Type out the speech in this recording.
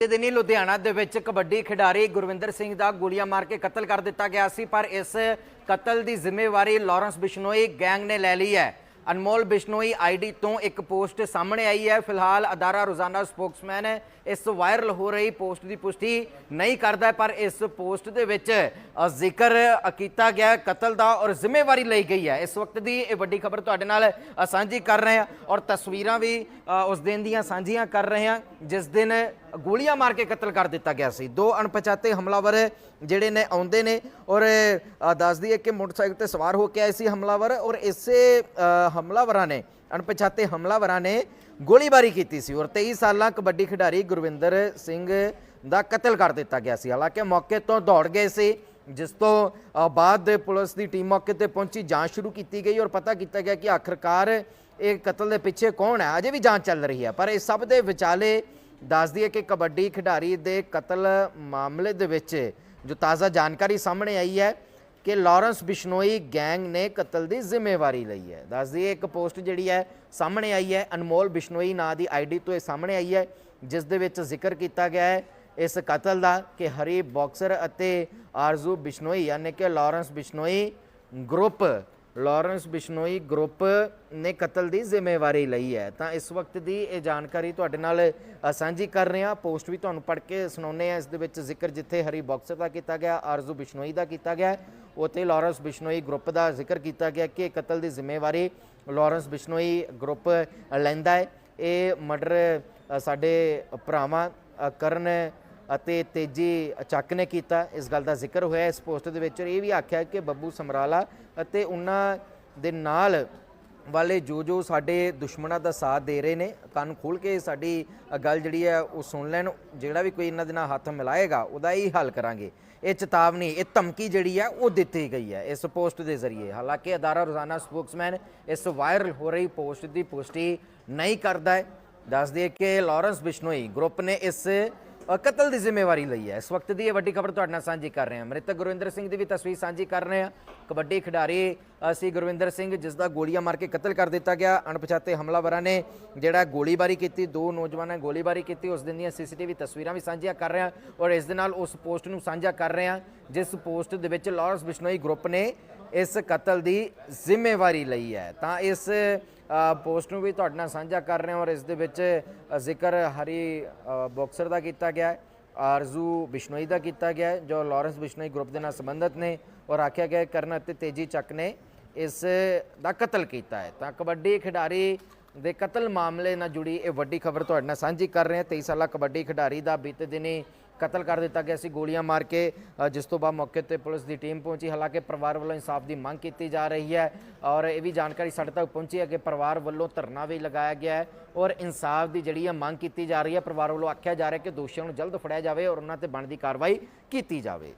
ਇਹ ਦਿਨੀ ਲੁਧਿਆਣਾ ਦੇ ਵਿੱਚ ਕਬੱਡੀ ਖਿਡਾਰੀ ਗੁਰਵਿੰਦਰ ਸਿੰਘ ਦਾ ਗੋਲੀਆਂ ਮਾਰ ਕੇ ਕਤਲ ਕਰ ਦਿੱਤਾ ਗਿਆ ਸੀ, ਪਰ ਇਸ ਕਤਲ ਦੀ ਜ਼ਿੰਮੇਵਾਰੀ ਲਾਰੈਂਸ ਬਿਸ਼ਨੋਈ ਗੈਂਗ ਨੇ ਲੈ ਲਈ ਹੈ। ਅਨਮੋਲ ਬਿਸ਼ਨੋਈ ਆਈਡੀ ਤੋਂ ਇੱਕ ਪੋਸਟ ਸਾਹਮਣੇ ਆਈ ਹੈ। ਫਿਲਹਾਲ ਅਦਾਰਾ ਰੋਜ਼ਾਨਾ ਸਪੋਕਸਮੈਨ ਇਸ ਵਾਇਰਲ ਹੋ ਰਹੀ ਪੋਸਟ ਦੀ ਪੁਸ਼ਟੀ ਨਹੀਂ ਕਰਦਾ, ਪਰ ਇਸ ਪੋਸਟ ਦੇ ਵਿੱਚ ਜ਼ਿਕਰ ਕੀਤਾ ਗਿਆ, ਕਤਲ ਦਾ ਔਰ ਜ਼ਿੰਮੇਵਾਰੀ ਲਈ ਗਈ ਹੈ। ਇਸ ਵਕਤ ਦੀ ਇਹ ਵੱਡੀ ਖਬਰ ਤੁਹਾਡੇ ਨਾਲ ਸਾਂਝੀ ਕਰ ਰਹੇ ਹਾਂ ਔਰ ਤਸਵੀਰਾਂ ਵੀ ਉਸ ਦਿਨ ਦੀਆਂ ਸਾਂਝੀਆਂ ਕਰ ਰਹੇ ਹਾਂ, ਜਿਸ ਦਿਨ ਗੋਲੀਆਂ ਮਾਰ ਕੇ ਕਤਲ ਕਰ ਦਿੱਤਾ ਗਿਆ ਸੀ। ਦੋ ਅਣਪਛਾਤੇ ਹਮਲਾਵਰ ਜਿਹੜੇ ਨੇ ਆਉਂਦੇ ਨੇ ਔਰ ਅ, ਦੱਸ ਕਿ ਮੋਟਰਸਾਈਕਲ ਤੇ ਸਵਾਰ ਹੋ ਕੇ ਆਏ ਸੀ ਹਮਲਾਵਰ ਔਰ ਇਸੇ ਹਮਲਾਵਰਾਂ ਨੇ ਅਣਪਛਾਤੇ ਹਮਲਾਵਰਾਂ ਨੇ ਗੋਲੀਬਾਰੀ ਕੀਤੀ ਸੀ ਔਰ 23 ਸਾਲਾਂ ਕਬੱਡੀ ਖਿਡਾਰੀ ਗੁਰਵਿੰਦਰ ਸਿੰਘ ਦਾ ਕਤਲ ਕਰ ਦਿੱਤਾ ਗਿਆ ਸੀ। ਹਾਲਾਂਕਿ ਮੌਕੇ ਤੋਂ ਦੌੜ ਗਏ ਸੀ ਜਿਸ ਤੋਂ ਬਾਅਦ ਪੁਲਿਸ ਦੀ ਟੀਮ ਮੌਕੇ ਤੇ ਪਹੁੰਚੀ ਜਾਂਚ ਸ਼ੁਰੂ ਕੀਤੀ ਗਈ ਔਰ ਪਤਾ ਕੀਤਾ ਗਿਆ ਕਿ ਆਖਰਕਾਰ ਇਹ ਕਤਲ ਦੇ ਪਿੱਛੇ ਕੌਣ ਹੈ। ਅਜੇ ਵੀ ਜਾਂਚ ਚੱਲ ਰਹੀ ਹੈ ਪਰ ਇਹ ਸਭ ਦੇ ਵਿਚਾਲੇ ਦੱਸ ਦਈਏ ਕਿ ਕਬੱਡੀ ਖਿਡਾਰੀ ਦੇ ਕਤਲ ਮਾਮਲੇ ਦੇ ਵਿੱਚ ਜੋ ਤਾਜ਼ਾ ਜਾਣਕਾਰੀ ਸਾਹਮਣੇ ਆਈ ਹੈ ਕਿ ਲਾਰੈਂਸ ਬਿਸ਼ਨੋਈ ਗੈਂਗ ਨੇ ਕਤਲ ਦੀ ਜ਼ਿੰਮੇਵਾਰੀ ਲਈ ਹੈ। ਦੱਸ ਦਈਏ ਇੱਕ ਪੋਸਟ ਜਿਹੜੀ ਹੈ ਸਾਹਮਣੇ ਆਈ ਹੈ। ਅਨਮੋਲ ਬਿਸ਼ਨੋਈ ਨਾਂ ਦੀ ਆਈਡੀ ਤੋਂ ਇਹ ਸਾਹਮਣੇ ਆਈ ਹੈ, ਜਿਸ ਦੇ ਵਿੱਚ ਜ਼ਿਕਰ ਕੀਤਾ ਗਿਆ ਹੈ ਇਸ ਕਤਲ ਦਾ ਕਿ ਹਰੀ ਬਾਕਸਰ ਅਤੇ ਆਰਜ਼ੂ ਬਿਸ਼ਨੋਈ, ਯਾਨੀ ਕਿ Lawrence Bishnoi group Lawrence Bishnoi group ਨੇ ਕਤਲ ਦੀ ਜ਼ਿੰਮੇਵਾਰੀ ਲਈ ਹੈ। ਤਾਂ ਇਸ ਵਕਤ ਦੀ ਇਹ ਜਾਣਕਾਰੀ ਤੁਹਾਡੇ ਨਾਲ ਸਾਂਝੀ ਕਰ ਰਹੇ। ਹਾਂ ਪੋਸਟ ਵੀ ਤੁਹਾਨੂੰ ਪੜ੍ਹ ਕੇ ਸੁਣਾਉਂਦੇ ਆ ਇਸ ਦੇ ਵਿੱਚ ਜ਼ਿਕਰ ਜਿੱਥੇ ਹਰੀ ਬਾਕਸਰ ਦਾ ਕੀਤਾ ਗਿਆ ਆਰਜ਼ੂ ਬਿਸ਼ਨੋਈ ਦਾ ਕੀਤਾ ਗਿਆ ਹੈ, ਉੱਥੇ ਲਾਰੈਂਸ ਬਿਸ਼ਨੋਈ ਗਰੁੱਪ ਦਾ ਜ਼ਿਕਰ ਕੀਤਾ ਗਿਆ ਕਿ ਕਤਲ ਦੀ ਜ਼ਿੰਮੇਵਾਰੀ ਲਾਰੈਂਸ ਬਿਸ਼ਨੋਈ ਗਰੁੱਪ ਲੈਂਦਾ ਹੈ। ਇਹ ਮਰਡਰ ਸਾਡੇ ਭਰਾਵਾਂ ਕਰਨ ਅਤੇ ਤੇਜੀ ਚੱਕ ਨੇ ਕੀਤਾ। ਇਸ ਗੱਲ ਦਾ ਜ਼ਿਕਰ ਹੋਇਆ। ਇਸ ਪੋਸਟ ਦੇ ਵਿੱਚ ਇਹ ਵੀ ਆਖਿਆ ਕਿ ਬੱਬੂ ਸਮਰਾਲਾ ਅਤੇ ਉਹਨਾਂ ਦੇ ਨਾਲ ਵਾਲੇ ਜੋ ਜੋ ਸਾਡੇ ਦੁਸ਼ਮਣਾਂ ਦਾ ਸਾਥ ਦੇ ਰਹੇ ਨੇ, ਕੰਨ ਖੋਲ ਕੇ ਸਾਡੀ ਗੱਲ ਜਿਹੜੀ ਹੈ ਉਹ ਸੁਣ ਲੈਣ। ਜਿਹੜਾ ਵੀ ਕੋਈ ਇਹਨਾਂ ਦੇ ਨਾਲ ਹੱਥ ਮਿਲਾਏਗਾ, ਉਹਦਾ ਹੀ ਹੱਲ ਕਰਾਂਗੇ। ਇਹ ਚੇਤਾਵਨੀ, ਇਹ ਧਮਕੀ ਜਿਹੜੀ ਹੈ ਉਹ ਦਿੱਤੀ ਗਈ ਹੈ ਇਸ ਪੋਸਟ ਦੇ ਜ਼ਰੀਏ। ਹਾਲਾਂਕਿ ਅਦਾਰਾ ਰੋਜ਼ਾਨਾ ਸਪੋਕਸਮੈਨ ਇਸ ਵਾਇਰਲ ਹੋ ਰਹੀ ਪੋਸਟ ਦੀ ਪੁਸ਼ਟੀ ਨਹੀਂ ਕਰਦਾ ਹੈ। ਦੱਸ ਦਈਏ ਕਿ ਲਾਰੈਂਸ ਬਿਸ਼ਨੋਈ ਗਰੁੱਪ ਨੇ ਇਸ ਕਤਲ ਦੀ ਜ਼ਿੰਮੇਵਾਰੀ ਲਈ ਹੈ। ਇਸ ਵਕਤ ਦੀ ਇਹ ਵੱਡੀ ਖਬਰ ਤੁਹਾਡੇ ਨਾਲ ਸਾਂਝੀ ਕਰ ਰਹੇ ਹਾਂ। ਮ੍ਰਿਤਕ ਗੁਰਵਿੰਦਰ ਸਿੰਘ ਦੀ ਵੀ ਤਸਵੀਰ ਸਾਂਝੀ ਕਰ ਰਹੇ ਹਾਂ। ਕਬੱਡੀ ਖਿਡਾਰੀ ਸੀ ਗੁਰਵਿੰਦਰ ਸਿੰਘ ਜਿਸ ਦਾ ਗੋਲੀਆਂ ਮਾਰ ਕੇ ਕਤਲ ਕਰ ਦਿੱਤਾ ਗਿਆ। ਅਣਪਛਾਤੇ ਹਮਲਾਵਰਾਂ ਨੇ ਜਿਹੜਾ ਗੋਲੀਬਾਰੀ ਕੀਤੀ ਦੋ ਨੌਜਵਾਨਾਂ ਨੇ ਗੋਲੀਬਾਰੀ ਕੀਤੀ ਉਸ ਦਿਨ ਦੀਆਂ ਸੀਸੀਟੀਵੀ ਤਸਵੀਰਾਂ ਵੀ ਸਾਂਝੀਆਂ ਕਰ ਰਹੇ ਹਾਂ ਔਰ ਇਸ ਦੇ ਨਾਲ ਉਸ ਪੋਸਟ ਨੂੰ ਸਾਂਝਾ ਕਰ ਰਹੇ ਹਾਂ ਜਿਸ ਪੋਸਟ ਦੇ ਵਿੱਚ ਲਾਰੈਂਸ ਬਿਸ਼ਨੋਈ ਗਰੁੱਪ ਨੇ ਇਸ ਕਤਲ ਦੀ ਜ਼ਿੰਮੇਵਾਰੀ ਲਈ ਹੈ। ਤਾਂ ਇਸ ਪੋਸਟ ਨੂੰ ਵੀ ਤੁਹਾਡੇ ਨਾਲ ਸਾਂਝਾ ਕਰ ਰਹੇ ਹਾਂ ਔਰ ਇਸ ਦੇ ਵਿੱਚ ਜ਼ਿਕਰ ਹਰੀ ਅ, ਬਾਕਸਰ ਦਾ ਕੀਤਾ ਗਿਆ ਹੈ ਆਰਜ਼ੂ ਬਿਸ਼ਨੋਈ ਦਾ ਕੀਤਾ ਗਿਆ ਜੋ ਲਾਰੈਂਸ ਬਿਸ਼ਨੋਈ ਗਰੁੱਪ ਦੇ ਨਾਲ ਸੰਬੰਧਿਤ ਨੇ ਔਰ ਆਖਿਆ ਗਿਆ ਕਰਨ ਅਤੇ ਤੇਜੀ ਚੱਕ ਨੇ ਇਸ ਦਾ ਕਤਲ ਕੀਤਾ ਹੈ। ਤਾਂ ਕਬੱਡੀ ਖਿਡਾਰੀ ਦੇ ਕਤਲ ਮਾਮਲੇ ਨਾਲ ਜੁੜੀ ਇਹ ਵੱਡੀ ਖਬਰ ਤੁਹਾਡੇ ਨਾਲ ਸਾਂਝੀ ਕਰ ਰਹੇ ਹਾਂ। 23 ਸਾਲਾ ਕਬੱਡੀ ਖਿਡਾਰੀ ਦਾ ਬੀਤੇ ਦਿਨੀ ਕਤਲ ਕਰ ਦਿੱਤਾ ਗਿਆ ਸੀ, ਗੋਲੀਆਂ ਮਾਰ ਕੇ ਜਿਸ ਤੋਂ ਬਾਅਦ ਮੌਕੇ ਤੇ ਪੁਲਿਸ ਦੀ ਟੀਮ ਪਹੁੰਚੀ। ਹਾਲਾਂਕਿ ਪਰਿਵਾਰ ਵੱਲੋਂ ਇਨਸਾਫ ਦੀ ਮੰਗ ਕੀਤੀ ਜਾ ਰਹੀ ਹੈ ਔਰ ਇਹ ਵੀ ਜਾਣਕਾਰੀ ਸਾਡੇ ਤੱਕ ਪਹੁੰਚੀ ਹੈ ਕਿ ਪਰਿਵਾਰ ਵੱਲੋਂ ਧਰਨਾ ਵੀ ਲਗਾਇਆ ਗਿਆ ਹੈ ਔਰ ਇਨਸਾਫ ਦੀ ਜਿਹੜੀ ਹੈ ਮੰਗ ਕੀਤੀ ਜਾ ਰਹੀ ਹੈ, ਪਰਿਵਾਰ ਵੱਲੋਂ ਆਖਿਆ ਜਾ ਰਿਹਾ ਕਿ ਦੋਸ਼ੀਆਂ ਨੂੰ ਜਲਦ ਫੜਿਆ ਜਾਵੇ ਔਰ ਉਹਨਾਂ ਤੇ ਬਣਦੀ ਕਾਰਵਾਈ ਕੀਤੀ ਜਾਵੇ।